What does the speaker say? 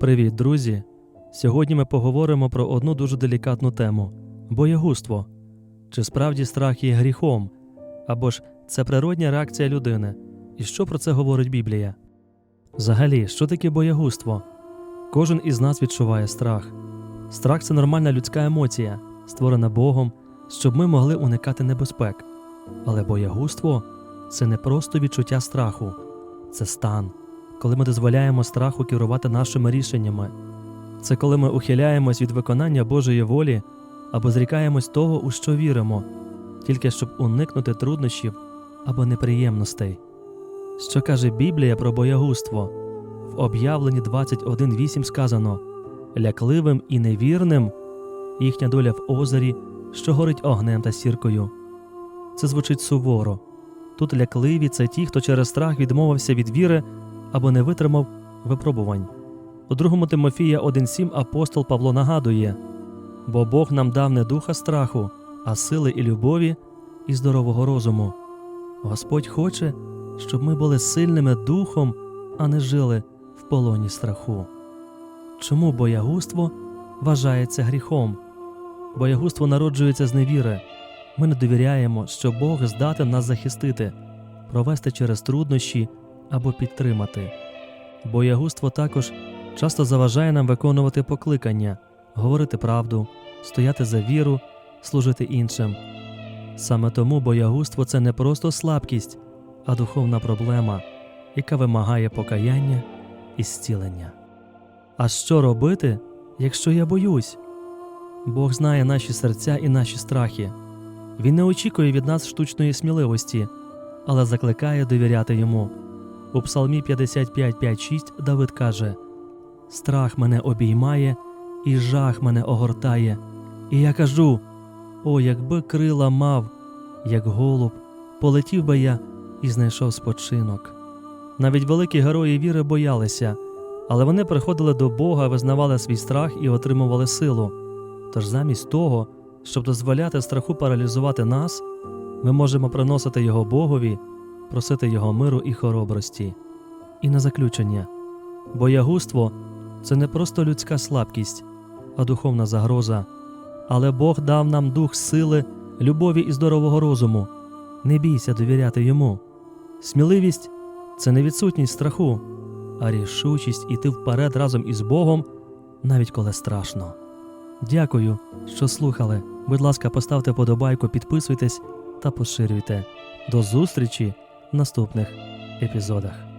Привіт, друзі! Сьогодні ми поговоримо про одну дуже делікатну тему боягузтво. Чи справді страх є гріхом? Або ж це природня реакція людини? І що про це говорить Біблія? Взагалі, що таке боягузтво? Кожен із нас відчуває страх. Страх це нормальна людська емоція, створена Богом, щоб ми могли уникати небезпек. Але боягузтво це не просто відчуття страху, це стан, коли ми дозволяємо страху керувати нашими рішеннями. Це коли ми ухиляємось від виконання Божої волі або зрікаємось того, у що віримо, тільки щоб уникнути труднощів або неприємностей. Що каже Біблія про боягузтво? В об'явленні 21.8 сказано лякливим і невірним їхня доля в озері, що горить огнем та сіркою. Це звучить суворо. Тут лякливі це ті, хто через страх відмовився від віри або не витримав випробувань. У 2 Тимофія 1.7 апостол Павло нагадує бо Бог нам дав не духа страху, а сили і любові і здорового розуму. Господь хоче, щоб ми були сильними духом, а не жили в полоні страху. Чому боягузтво вважається гріхом? Боягузтво народжується з невіри. Ми не довіряємо, що Бог здатен нас захистити, провести через труднощі або підтримати. Боягузтво також часто заважає нам виконувати покликання, говорити правду, стояти за віру, служити іншим. Саме тому боягузтво це не просто слабкість, а духовна проблема, яка вимагає покаяння і зцілення. А що робити, якщо я боюсь? Бог знає наші серця і наші страхи. Він не очікує від нас штучної сміливості, але закликає довіряти йому. У Псалмі 55.5.6 Давид каже: Страх мене обіймає, і жах мене огортає. І я кажу: О, якби крила мав, як голуб, полетів би я і знайшов спочинок. Навіть великі герої віри боялися, але вони приходили до Бога, визнавали свій страх і отримували силу. Тож замість того, щоб дозволяти страху паралізувати нас, ми можемо приносити його Богові, просити Його миру і хоробрості. І на заключення боягузтво це не просто людська слабкість, а духовна загроза. Але Бог дав нам дух сили, любові і здорового розуму. Не бійся довіряти йому. Сміливість це не відсутність страху, а рішучість іти вперед разом із Богом, навіть коли страшно. Дякую, що слухали. Будь ласка, поставте подобайку, підписуйтесь та поширюйте. До зустрічі наступних епізодах.